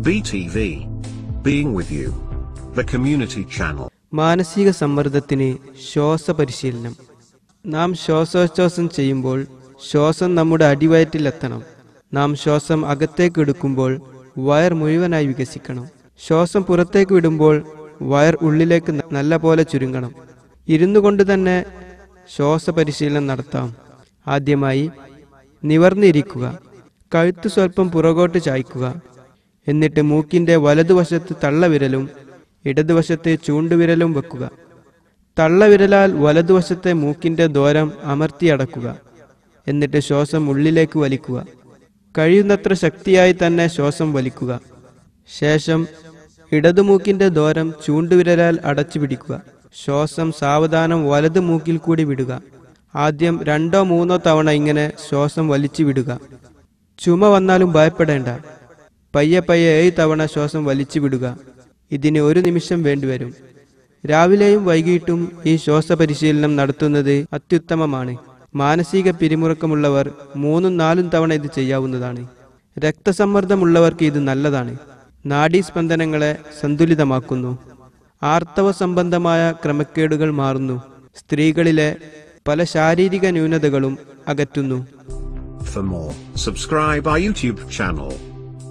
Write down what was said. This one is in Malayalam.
BTV. Being with you. The community channel. മാനസിക സമ്മർദ്ദത്തിന് ശ്വാസപരിശീലനം നാം ശ്വാസോച്ഛ്വാസം ചെയ്യുമ്പോൾ ശ്വാസം നമ്മുടെ അടിവയറ്റിലെത്തണം നാം ശ്വാസം അകത്തേക്ക് എടുക്കുമ്പോൾ വയർ മുഴുവനായി വികസിക്കണം ശ്വാസം പുറത്തേക്ക് വിടുമ്പോൾ വയർ ഉള്ളിലേക്ക് നല്ല പോലെ ചുരുങ്ങണം ഇരുന്നു കൊണ്ട് തന്നെ ശ്വാസപരിശീലനം നടത്താം ആദ്യമായി നിവർന്നിരിക്കുക കഴുത്ത് സ്വല്പം പുറകോട്ട് ചായ്ക്കുക എന്നിട്ട് മൂക്കിന്റെ വലതുവശത്ത് തള്ളവിരലും ഇടതുവശത്തെ ചൂണ്ടുവിരലും വെക്കുക. തള്ളവിരലാൽ വലതുവശത്തെ മൂക്കിന്റെ ദോരം അമർത്തിയടക്കുക. എന്നിട്ട് ശ്വാസം ഉള്ളിലേക്ക് വലിക്കുക. കഴിയുന്നത്ര ശക്തിയായി തന്നെ ശ്വാസം വലിക്കുക. ശേഷം ഇടതുമൂക്കിന്റെ ദ്വാരം ചൂണ്ടുവിരലാൽ അടച്ചു പിടിക്കുക ശ്വാസം സാവധാനം വലതു മൂക്കിൽ കൂടി വിടുക. ആദ്യം രണ്ടോ മൂന്നോ തവണ ഇങ്ങനെ ശ്വാസം വലിച്ചു വിടുക. ചുമ വന്നാലും ഭയപ്പെടേണ്ട. പയ്യെ പയ്യെ ഏഴ് തവണ ശ്വാസം വലിച്ചു വിടുക. ഇതിന് ഒരു നിമിഷം വേണ്ടിവരും രാവിലെയും വൈകിട്ടും ഈ ശ്വാസപരിശീലനം നടത്തുന്നത് അത്യുത്തമമാണ്. മാനസിക പിരിമുറുക്കമുള്ളവർ മൂന്നും നാലും തവണ ഇത് ചെയ്യാവുന്നതാണ്. രക്തസമ്മർദ്ദമുള്ളവർക്ക് ഇത് നല്ലതാണ്. നാഡീസ്പന്ദനങ്ങളെ സന്തുലിതമാക്കുന്നു. ആർത്തവ സംബന്ധമായ ക്രമക്കേടുകൾ മാറുന്നു. സ്ത്രീകളിലെ പല ശാരീരിക ന്യൂനതകളും അകറ്റുന്നു. For more, subscribe our YouTube channel.